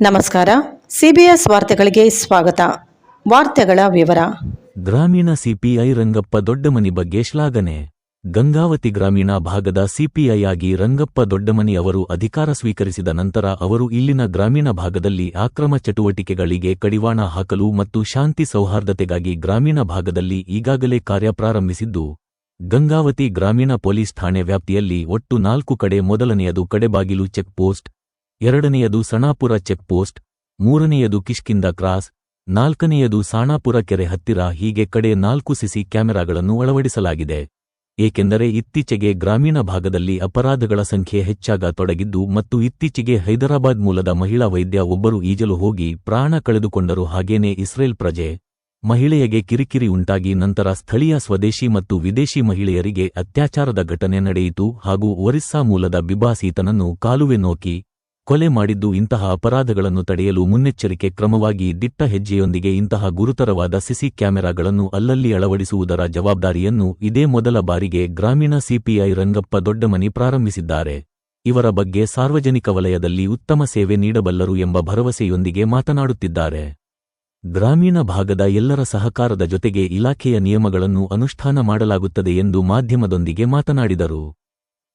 ನಮಸ್ಕಾರ. ಸಿಬಿಎಸ್ ವಾರ್ತೆಗಳಿಗೆ ಸ್ವಾಗತ. ವಾರ್ತೆಗಳ ವಿವರ. ಗ್ರಾಮೀಣ ಸಿಪಿಐ ರಂಗಪ್ಪ ದೊಡ್ಡಮನಿ ಬಗ್ಗೆ ಶ್ಲಾಘನೆ. ಗಂಗಾವತಿ ಗ್ರಾಮೀಣ ಭಾಗದ ಸಿಪಿಐ ಆಗಿ ರಂಗಪ್ಪ ದೊಡ್ಡಮನಿ ಅವರು ಅಧಿಕಾರ ಸ್ವೀಕರಿಸಿದ ನಂತರ ಅವರು ಇಲ್ಲಿನ ಗ್ರಾಮೀಣ ಭಾಗದಲ್ಲಿ ಆಕ್ರಮ ಚಟುವಟಿಕೆಗಳಿಗೆ ಕಡಿವಾಣ ಹಾಕಲು ಮತ್ತು ಶಾಂತಿ ಸೌಹಾರ್ದತೆಗಾಗಿ ಗ್ರಾಮೀಣ ಭಾಗದಲ್ಲಿ ಈಗಾಗಲೇ ಕಾರ್ಯ ಪ್ರಾರಂಭಿಸಿದ್ದು, ಗಂಗಾವತಿ ಗ್ರಾಮೀಣ ಪೊಲೀಸ್ ಠಾಣೆ ವ್ಯಾಪ್ತಿಯಲ್ಲಿ ಒಟ್ಟು ನಾಲ್ಕು ಕಡೆ ಮೊದಲನೆಯದು ಕಡೆಬಾಗಿಲು ಚೆಕ್ ಪೋಸ್ಟ್ ಎರಡನೆಯದು ಸಣಾಪುರ ಚೆಕ್ಪೋಸ್ಟ್ ಮೂರನೆಯದು ಕಿಷ್ಕಿಂದ ಕ್ರಾಸ್, ನಾಲ್ಕನೆಯದು ಸಾಣಾಪುರ ಕೆರೆ ಹತ್ತಿರ ಹೀಗೆ ಕಡೆ ನಾಲ್ಕು ಸಿಸಿ ಕ್ಯಾಮೆರಾಗಳನ್ನು ಅಳವಡಿಸಲಾಗಿದೆ. ಏಕೆಂದರೆ ಇತ್ತೀಚೆಗೆ ಗ್ರಾಮೀಣ ಭಾಗದಲ್ಲಿ ಅಪರಾಧಗಳ ಸಂಖ್ಯೆ ಹೆಚ್ಚಾಗ ತೊಡಗಿದ್ದು ಮತ್ತು ಇತ್ತೀಚೆಗೆ ಹೈದರಾಬಾದ್ ಮೂಲದ ಮಹಿಳಾ ವೈದ್ಯ ಒಬ್ಬರು ಈಜಲು ಹೋಗಿ ಪ್ರಾಣ ಕಳೆದುಕೊಂಡರು ಹಾಗೇನೇ ಇಸ್ರೇಲ್ ಪ್ರಜೆ. ಮಹಿಳೆಯಗೆ ಕಿರಿಕಿರಿ ಉಂಟಾಗಿ ನಂತರ ಸ್ಥಳೀಯ ಸ್ವದೇಶಿ ಮತ್ತು ವಿದೇಶಿ ಮಹಿಳೆಯರಿಗೆ ಅತ್ಯಾಚಾರದ ಘಟನೆ ನಡೆಯಿತು ಹಾಗೂ ಒರಿಸ್ಸಾ ಮೂಲದ ಬಿಬಾಸೀತನನ್ನು ಕಾಲುವೆ ನೋಕಿ ಕೊಲೆ ಮಾಡಿದ್ದು ಇಂತಹ ಅಪರಾಧಗಳನ್ನು ತಡೆಯಲು ಮುನ್ನೆಚ್ಚರಿಕೆ ಕ್ರಮವಾಗಿ ದಿಟ್ಟ ಹೆಜ್ಜೆಯೊಂದಿಗೆ ಇಂತಹ ಗುರುತರವಾದ ಸಿಸಿ ಕ್ಯಾಮೆರಾಗಳನ್ನು ಅಲ್ಲಲ್ಲಿ ಅಳವಡಿಸುವುದರ ಜವಾಬ್ದಾರಿಯನ್ನು ಇದೇ ಮೊದಲ ಬಾರಿಗೆ ಗ್ರಾಮೀಣ ಸಿಪಿಐ ರಂಗಪ್ಪ ದೊಡ್ಡಮನಿ ಪ್ರಾರಂಭಿಸಿದ್ದಾರೆ. ಇವರ ಬಗ್ಗೆ ಸಾರ್ವಜನಿಕ ವಲಯದಲ್ಲಿ ಉತ್ತಮ ಸೇವೆ ನೀಡಬಲ್ಲರು ಎಂಬ ಭರವಸೆಯೊಂದಿಗೆ ಮಾತನಾಡುತ್ತಿದ್ದಾರೆ. ಗ್ರಾಮೀಣ ಭಾಗದ ಎಲ್ಲರ ಸಹಕಾರದ ಜೊತೆಗೆ ಇಲಾಖೆಯ ನಿಯಮಗಳನ್ನು ಅನುಷ್ಠಾನ ಮಾಡಲಾಗುತ್ತದೆ ಎಂದು ಮಾಧ್ಯಮದೊಂದಿಗೆ ಮಾತನಾಡಿದರು.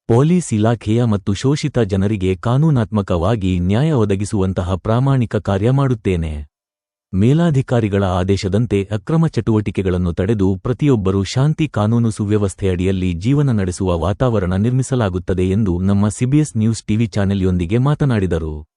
ಪೊಲೀಸ್ ಇಲಾಖೆಯ ಮತ್ತು ಶೋಷಿತ ಜನರಿಗೆ ಕಾನೂನಾತ್ಮಕವಾಗಿ ನ್ಯಾಯ ಒದಗಿಸುವಂತಹ ಪ್ರಾಮಾಣಿಕ ಕಾರ್ಯ ಮಾಡುತ್ತೇನೆ. ಮೇಲಾಧಿಕಾರಿಗಳ ಆದೇಶದಂತೆ ಅಕ್ರಮ ಚಟುವಟಿಕೆಗಳನ್ನು ತಡೆದು ಪ್ರತಿಯೊಬ್ಬರೂ ಶಾಂತಿ ಕಾನೂನು ಸುವ್ಯವಸ್ಥೆಯಡಿಯಲ್ಲಿ ಜೀವನ ನಡೆಸುವ ವಾತಾವರಣ ನಿರ್ಮಿಸಲಾಗುತ್ತದೆ ಎಂದು ನಮ್ಮ ಸಿಬಿಎಸ್ ನ್ಯೂಸ್ ಟಿವಿ ಚಾನೆಲ್ಯೊಂದಿಗೆ ಮಾತನಾಡಿದರು.